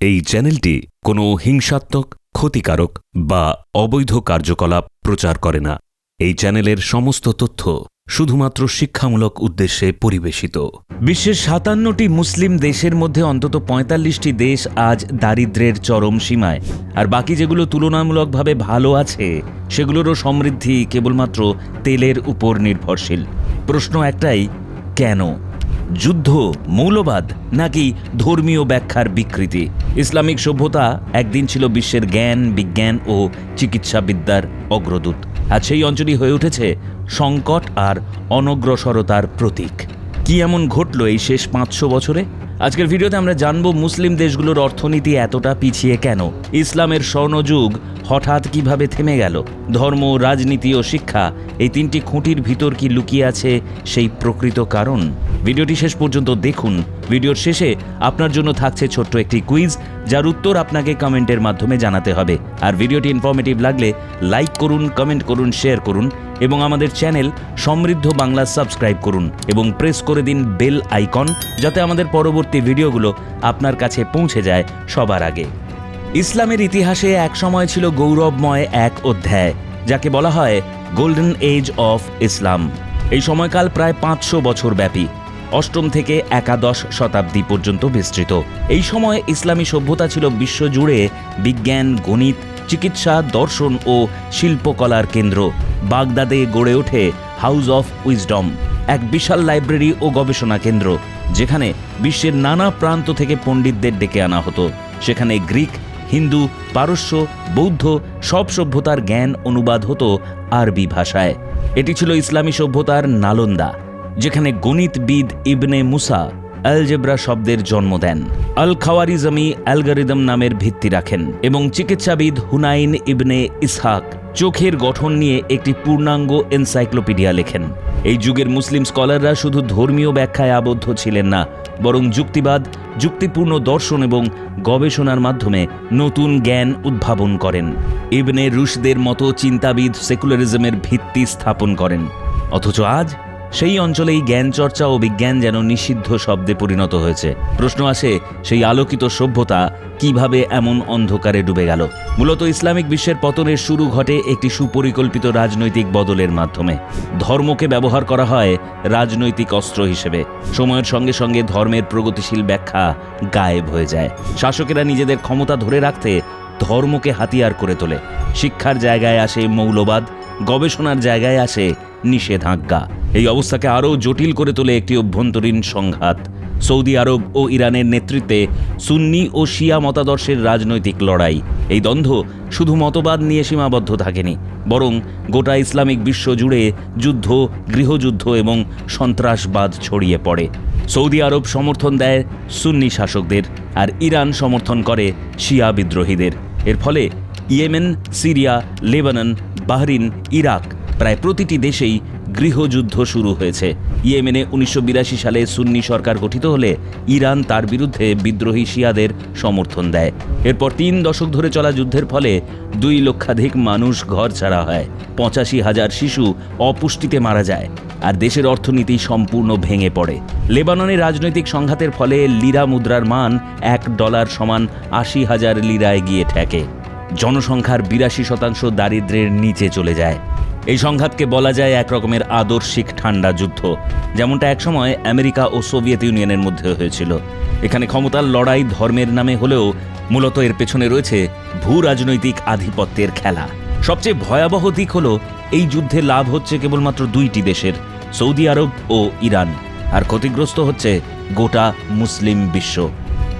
এই চ্যানেলটি কোনো হিংসাত্মক, ক্ষতিকারক বা অবৈধ কার্যকলাপ প্রচার করে না। এই চ্যানেলের সমস্ত তথ্য শুধুমাত্র শিক্ষামূলক উদ্দেশ্যে পরিবেশিত। বিশ্বের সাতান্নটি মুসলিম দেশের মধ্যে অন্তত পঁয়তাল্লিশটি দেশ আজ দারিদ্র্যের চরম সীমায়, আর বাকি যেগুলো তুলনামূলকভাবে ভালো আছে, সেগুলোরও সমৃদ্ধি কেবলমাত্র তেলের উপর নির্ভরশীল। প্রশ্ন একটাই, কেন? যুদ্ধ, মৌলবাদ নাকি ধর্মীয় ব্যাখ্যার বিকৃতি? ইসলামিক সভ্যতা একদিন ছিল বিশ্বের জ্ঞান, বিজ্ঞান ও চিকিৎসাবিদ্যার অগ্রদূত। আর সেই অঞ্চলই হয়ে উঠেছে সংকট আর অনগ্রসরতার প্রতীক। কি এমন ঘটল এই শেষ পাঁচশো বছরে? আজকের ভিডিওতে আমরা জানব মুসলিম দেশগুলোর অর্থনীতি এতটা পিছিয়ে কেন? ইসলামের স্বর্ণযুগ হঠাৎ কীভাবে থেমে গেল? ধর্ম, রাজনীতি ও শিক্ষা, এই তিনটি খুঁটির ভিতর কি লুকিয়ে আছে সেই প্রকৃত কারণ? ভিডিওটি শেষ পর্যন্ত দেখুন। ভিডিওর শেষে আপনার জন্য থাকছে ছোট্ট একটি কুইজ, যার উত্তর আপনাকে কমেন্টের মাধ্যমে জানাতে হবে। আর ভিডিওটি ইনফরমেটিভ লাগলে লাইক করুন কমেন্ট করুন শেয়ার করুন এবং আমাদের চ্যানেল সমৃদ্ধ বাংলা সাবস্ক্রাইব করুন এবং প্রেস করে দিন বেল আইকন যাতে আমাদের পরবর্তী ভিডিওগুলো আপনার কাছে পৌঁছে যায় সবার আগে। ইসলামের ইতিহাসে এক সময় ছিল গৌরবময় এক অধ্যায়, যাকে বলা হয় গোল্ডেন এজ অফ ইসলাম এই সময়কাল প্রায় পাঁচশো বছর ব্যাপী, অষ্টম থেকে একাদশ শতাব্দী পর্যন্ত বিস্তৃত। এই সময় ইসলামী সভ্যতা ছিল বিশ্বজুড়ে বিজ্ঞান, গণিত, চিকিৎসা, দর্শন ও শিল্পকলার কেন্দ্র। বাগদাদে গড়ে ওঠে হাউস অফ উইজডম এক বিশাল লাইব্রেরি ও গবেষণা কেন্দ্র। যেখানে বিশ্বের নানা প্রান্ত থেকে পণ্ডিতদের ডেকে আনা হতো। সেখানে গ্রিক, হিন্দু, পারস্য, বৌদ্ধ সব সভ্যতার জ্ঞান অনুবাদ হতো আরবি ভাষায়। এটি ছিল ইসলামী সভ্যতার নালন্দা, যেখানে গণিতবিদ ইবনে মুসা অ্যালজেব্রা শব্দের জন্ম দেন। আল খাওয়ারিজমি অ্যালগারিদম নামের ভিত্তি রাখেন এবং চিকিৎসাবিদ হুনাইন ইবনে ইসহাক চোখের গঠন নিয়ে একটি পূর্ণাঙ্গ এনসাইক্লোপিডিয়া লেখেন। এই যুগের মুসলিম স্কলাররা শুধু ধর্মীয় ব্যাখ্যায় আবদ্ধ ছিলেন না, বরং যুক্তিবাদ, যুক্তিপূর্ণ দর্শন এবং গবেষণার মাধ্যমে নতুন জ্ঞান উদ্ভাবন করেন। ইবনে রুশদের মতো চিন্তাবিদ সেকুলারিজমের ভিত্তি স্থাপন করেন। অথচ আজ সেই অঞ্চলেই জ্ঞান চর্চা ও বিজ্ঞান যেন নিষিদ্ধ শব্দে পরিণত হয়েছে। প্রশ্ন আসে, সেই আলোকিত সভ্যতা কীভাবে এমন অন্ধকারে ডুবে গেল? মূলত ইসলামিক বিশ্বের পতনের শুরু ঘটে একটি সুপরিকল্পিত রাজনৈতিক বদলের মাধ্যমে। ধর্মকে ব্যবহার করা হয় রাজনৈতিক অস্ত্র হিসেবে। সময়ের সঙ্গে সঙ্গে ধর্মের প্রগতিশীল ব্যাখ্যা গায়েব হয়ে যায়। শাসকেরা নিজেদের ক্ষমতা ধরে রাখতে ধর্মকে হাতিয়ার করে তোলে। শিক্ষার জায়গায় আসে মৌলবাদ, গবেষণার জায়গায় আসে নিষেধাজ্ঞা। এই অবস্থাকে আরও জটিল করে তোলে একটি অভ্যন্তরীণ সংঘাত। সৌদি আরব ও ইরানের নেতৃত্বে সুন্নি ও শিয়া মতাদর্শের রাজনৈতিক লড়াই। এই দ্বন্দ্ব শুধু মতবাদ নিয়ে সীমাবদ্ধ থাকেনি, বরং গোটা ইসলামিক বিশ্ব জুড়ে যুদ্ধ, গৃহযুদ্ধ এবং সন্ত্রাসবাদ ছড়িয়ে পড়ে। সৌদি আরব সমর্থন দেয় সুন্নি শাসকদের, আর ইরান সমর্থন করে শিয়া বিদ্রোহীদের। এর ফলে Yemen, Syria, Lebanon, Bahrain, Iraq প্রায় প্রতিটি দেশেই গৃহযুদ্ধ শুরু হয়েছে। ইয়েমেনে উনিশশো বিরাশি সালে সুন্নি সরকার গঠিত হলে ইরান তার বিরুদ্ধে বিদ্রোহী শিয়াদের সমর্থন দেয়। এরপর তিন দশক ধরে চলা যুদ্ধের ফলে দুই লক্ষাধিক মানুষ ঘর ছাড়া হয়। পঁচাশি হাজার শিশু অপুষ্টিতে মারা যায়। আর দেশের অর্থনীতি সম্পূর্ণ ভেঙে পড়ে। লেবাননের রাজনৈতিক সংঘাতের ফলে লিরা মুদ্রার মান এক ডলার সমান আশি হাজার লিরায় গিয়ে ঠেকে। জনসংখ্যার বিরাশি শতাংশ দারিদ্র্যের নিচে চলে যায়। এই সংঘাতকে বলা যায় এক রকমের আদর্শিক ঠান্ডা যুদ্ধ, যেমনটা একসময় আমেরিকা ও সোভিয়েত ইউনিয়নের মধ্যে হয়েছিল। এখানে ক্ষমতার লড়াই ধর্মের নামে হলেও মূলত এর পেছনে রয়েছে ভূ রাজনৈতিক আধিপত্যের খেলা। সবচেয়ে ভয়াবহ দিক হলো এই যুদ্ধে লাভ হচ্ছে কেবলমাত্র দুইটি দেশের, সৌদি আরব ও ইরান। আর ক্ষতিগ্রস্ত হচ্ছে গোটা মুসলিম বিশ্ব।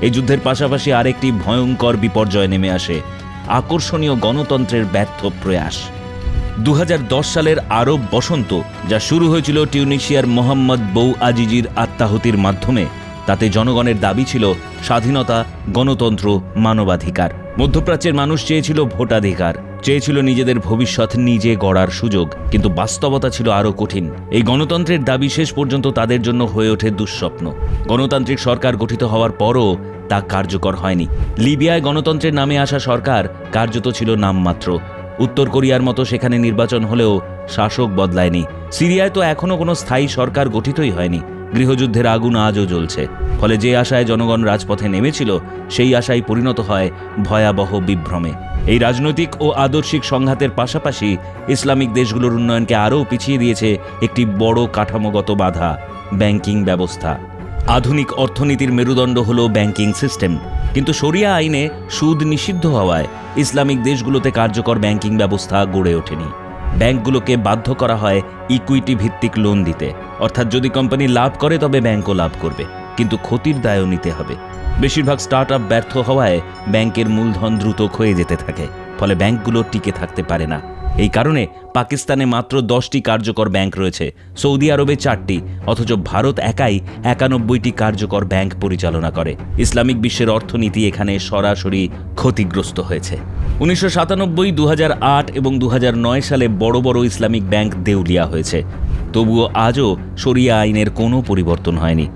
এই যুদ্ধের পাশাপাশি আরেকটি ভয়ঙ্কর বিপর্যয় নেমে আসে, আকর্ষণীয় গণতন্ত্রের ব্যর্থ প্রয়াস। দু হাজার দশ সালের আরব বসন্ত, যা শুরু হয়েছিল টিউনিশিয়ার মোহাম্মদ বউ আজিজির আত্মাহতির মাধ্যমে, তাতে জনগণের দাবি ছিল স্বাধীনতা, গণতন্ত্র, মানবাধিকার। মধ্যপ্রাচ্যের মানুষ চেয়েছিল ভোটাধিকার। চেয়েছিল নিজেদের ভবিষ্যৎ নিজে গড়ার সুযোগ, কিন্তু বাস্তবতা ছিল আরও কঠিন। এই গণতন্ত্রের দাবি শেষ পর্যন্ত তাদের জন্য হয়ে ওঠে দুঃস্বপ্ন। গণতান্ত্রিক সরকার গঠিত হওয়ার পরও তা কার্যকর হয়নি। লিবিয়ায় গণতন্ত্রের নামে আসা সরকার কার্যত ছিল নামমাত্র। উত্তর কোরিয়ার মতো সেখানে নির্বাচন হলেও শাসক বদলায়নি। সিরিয়ায় তো এখনও কোনো স্থায়ী সরকার গঠিতই হয়নি। গৃহযুদ্ধের আগুন আজও জ্বলছে। ফলে যে আশায় জনগণ রাজপথে নেমেছিল, সেই আশায় পরিণত হয় ভয়াবহ বিভ্রমে। এই রাজনৈতিক ও আদর্শিক সংঘাতের পাশাপাশি ইসলামিক দেশগুলোর উন্নয়নকে আরও পিছিয়ে দিয়েছে একটি বড় কাঠামোগত বাধা, ব্যাংকিং ব্যবস্থা। আধুনিক অর্থনীতির মেরুদণ্ড হল ব্যাংকিং সিস্টেম। কিন্তু শরিয়া আইনে সুদ নিষিদ্ধ হওয়ায় ইসলামিক দেশগুলোতে কার্যকর ব্যাংকিং ব্যবস্থা গড়ে ওঠেনি। ব্যাংকগুলোকে বাধ্য করা হয় ইকুইটি ভিত্তিক লোন দিতে। অর্থাৎ যদি কোম্পানি লাভ করে, তবে ব্যাংকও লাভ করবে। কিন্তু ক্ষতির দায়ও নিতে হবে। বেশিরভাগ স্টার্ট ব্যর্থ হওয়ায় ব্যাংকের মূলধন দ্রুত ক্ষয়ে যেতে থাকে, ফলে ব্যাংকগুলো টিকে থাকতে পারে না। এই কারণে পাকিস্তানে মাত্র দশটি কার্যকর ব্যাংক রয়েছে, সৌদি আরবে চারটি, অথচ ভারত একাই একানব্বইটি কার্যকর ব্যাংক পরিচালনা করে। ইসলামিক বিশ্বের অর্থনীতি এখানে সরাসরি ক্ষতিগ্রস্ত হয়েছে। উনিশশো সাতানব্বই দু এবং দু হাজার নয় সালে বড় বড় ইসলামিক ব্যাংক দেউলিয়া হয়েছে। তবুও আজও শরিয়া আইনের কোনো পরিবর্তন হয়নি।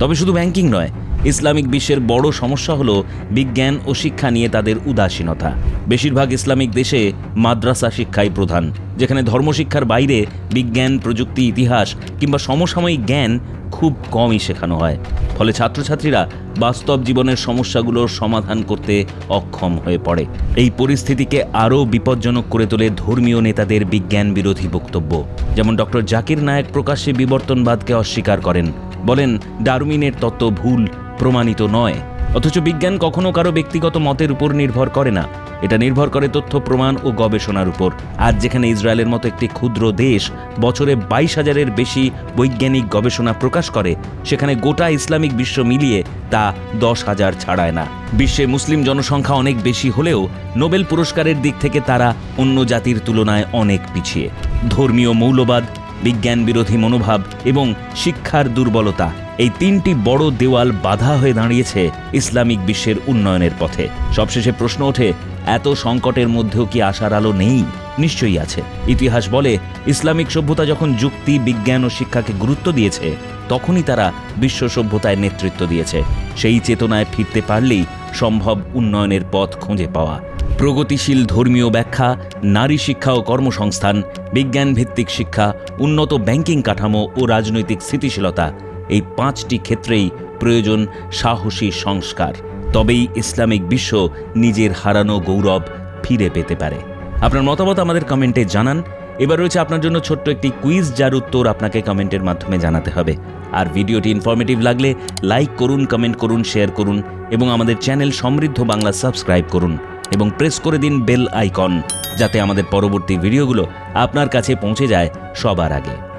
তবে শুধু ব্যাংকিং নয় ইসলামিক বিশ্বের বড় সমস্যা হলো বিজ্ঞান ও শিক্ষা নিয়ে তাদের উদাসীনতা। বেশিরভাগ ইসলামিক দেশে মাদ্রাসা শিক্ষাই প্রধান, যেখানে ধর্মশিক্ষার বাইরে বিজ্ঞান, প্রযুক্তি, ইতিহাস কিংবা সমসাময়িক জ্ঞান খুব কমই শেখানো হয়। ফলে ছাত্রছাত্রীরা বাস্তব জীবনের সমস্যাগুলোর সমাধান করতে অক্ষম হয়ে পড়ে। এই পরিস্থিতিকে আরও বিপজ্জনক করে তোলে ধর্মীয় নেতাদের বিজ্ঞান বিরোধী বক্তব্য। যেমন ডক্টর জাকির নায়েক প্রকাশ্যে বিবর্তনবাদকে অস্বীকার করেন। বলেন, ডারউইনের তত্ত্ব ভুল প্রমাণিত নয়। অথচ বিজ্ঞান কখনো কারও ব্যক্তিগত মতের উপর নির্ভর করে না। এটা নির্ভর করে তথ্য প্রমাণ ও গবেষণার উপর। আজ যেখানে ইসরায়েলের মতো একটি ক্ষুদ্র দেশ বছরে বাইশ হাজারের বেশি বৈজ্ঞানিক গবেষণা প্রকাশ করে, সেখানে গোটা ইসলামিক বিশ্ব মিলিয়ে তা দশ হাজার ছাড়ায় না। বিশ্বে মুসলিম জনসংখ্যা অনেক বেশি হলেও নোবেল পুরস্কারের দিক থেকে তারা অন্য জাতির তুলনায় অনেক পিছিয়ে। ধর্মীয় মৌলবাদ, বিজ্ঞান বিরোধী মনোভাব এবং শিক্ষার দুর্বলতা এই তিনটি বড় দেওয়াল বাধা হয়ে দাঁড়িয়েছে ইসলামিক বিশ্বের উন্নয়নের পথে। সবশেষে প্রশ্ন ওঠে, এত সংকটের মধ্যেও কি আশার আলো নেই? নিশ্চয়ই আছে। ইতিহাস বলে, ইসলামিক সভ্যতা যখন যুক্তি, বিজ্ঞান ও শিক্ষাকে গুরুত্ব দিয়েছে, তখনই তারা বিশ্ব সভ্যতায় নেতৃত্ব দিয়েছে। সেই চেতনায় ফিরতে পারলেই সম্ভব উন্নয়নের পথ খুঁজে পাওয়া। প্রগতিশীল ধর্মীয় ব্যাখ্যা, নারী শিক্ষা ও কর্মসংস্থান বিজ্ঞান ভিত্তিক শিক্ষা, উন্নত ব্যাংকিং কাঠামো ও রাজনৈতিক স্থিতিশীলতা এই পাঁচটি ক্ষেত্রেই প্রয়োজন সাহসী সংস্কার। তবেই ইসলামিক বিশ্ব নিজের হারানো গৌরব ফিরে পেতে পারে। আপনার মতামত আমাদের কমেন্টে জানান। এবার রয়েছে আপনার জন্য ছোট্ট একটি কুইজ, যার উত্তর আপনাকে কমেন্টের মাধ্যমে জানাতে হবে। আর ভিডিওটি ইনফরমেটিভ লাগলে লাইক করুন কমেন্ট করুন শেয়ার করুন এবং আমাদের চ্যানেল সমৃদ্ধ বাংলা সাবস্ক্রাইব করুন এবং প্রেস করে দিন বেল আইকন যাতে আমাদের পরবর্তী ভিডিওগুলো আপনার কাছে পৌঁছে যায় সবার আগে।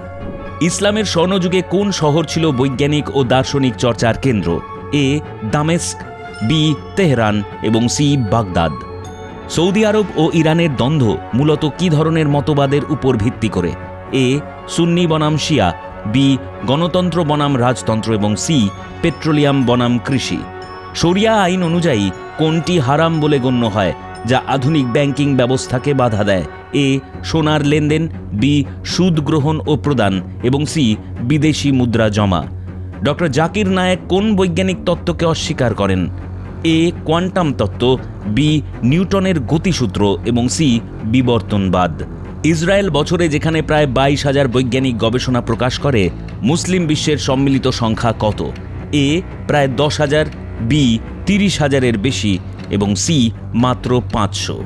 ইসলামের স্বর্ণযুগে কোন শহর ছিল বৈজ্ঞানিক ও দার্শনিক চর্চার কেন্দ্র? এ, দামেস্ক, বি, তেহরান এবং সি, বাগদাদ। সৌদি আরব ও ইরানের দ্বন্দ্ব মূলত কী ধরনের মতবাদের উপর ভিত্তি করে? এ, সুন্নি বনাম শিয়া, বি, গণতন্ত্র বনাম রাজতন্ত্র এবং সি, পেট্রোলিয়াম বনাম কৃষি। শরিয়া আইন অনুযায়ী কোনটি হারাম বলে গণ্য হয়? যা আধুনিক ব্যাংকিং ব্যবস্থাকে বাধা দেয়। এ, সোনার লেনদেন, বি, সুদ গ্রহণ ও প্রদান, এবং সি, বিদেশি মুদ্রা জমা। ডক্টর জাকির নায়েক কোন বৈজ্ঞানিক তত্ত্বকে অস্বীকার করেন? এ, কোয়ান্টাম তত্ত্ব, বি, নিউটনের গতিসূত্র, এবং সি, বিবর্তনবাদ। ইসরায়েল বছরে যেখানে প্রায় বাইশ হাজার বৈজ্ঞানিক গবেষণা প্রকাশ করে, মুসলিম বিশ্বের সম্মিলিত সংখ্যা কত? এ, প্রায় দশ হাজার, বি, তিরিশ হাজারের বেশি এবং সি মাত্র পাঁচশো।